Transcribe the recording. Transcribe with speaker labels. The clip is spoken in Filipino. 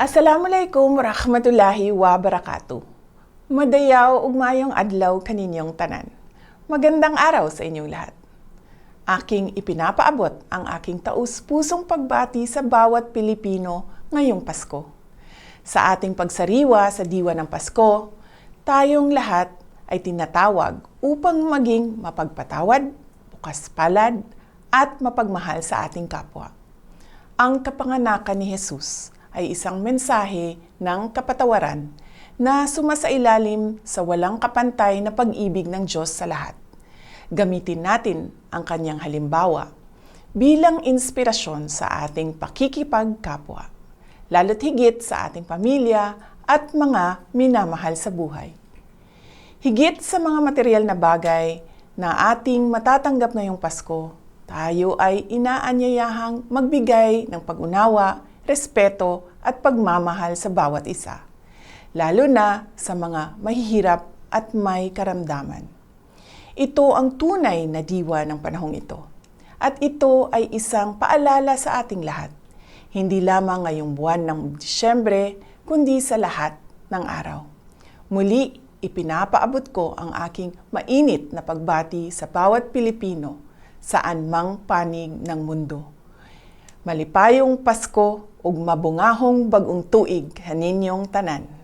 Speaker 1: Assalamualaikum warahmatullahi wabarakatuh. Madayaw ug mayong adlaw kaninyong tanan. Magandang araw sa inyong lahat. Aking ipinapaabot ang aking taus-pusong pagbati sa bawat Pilipino ngayong Pasko. Sa ating pagsariwa sa diwa ng Pasko, tayong lahat ay tinatawag upang maging mapagpatawad, bukas palad, at mapagmahal sa ating kapwa. Ang kapanganakan ni Jesus ay isang mensahe ng kapatawaran na sumasailalim sa walang kapantay na pag-ibig ng Diyos sa lahat. Gamitin natin ang kanyang halimbawa bilang inspirasyon sa ating pakikipagkapwa, lalo't higit sa ating pamilya at mga minamahal sa buhay. Higit sa mga material na bagay na ating matatanggap ngayong Pasko, tayo ay inaanyayahang magbigay ng pag-unawa, respeto at pagmamahal sa bawat isa, lalo na sa mga mahihirap at may karamdaman. Ito ang tunay na diwa ng panahong ito. At ito ay isang paalala sa ating lahat, hindi lamang ngayong buwan ng Disyembre, kundi sa lahat ng araw. Muli, ipinapaabot ko ang aking mainit na pagbati sa bawat Pilipino saan mang panig ng mundo. Malipayong Pasko ug mabungahong bagong tuig kaninyong tanan.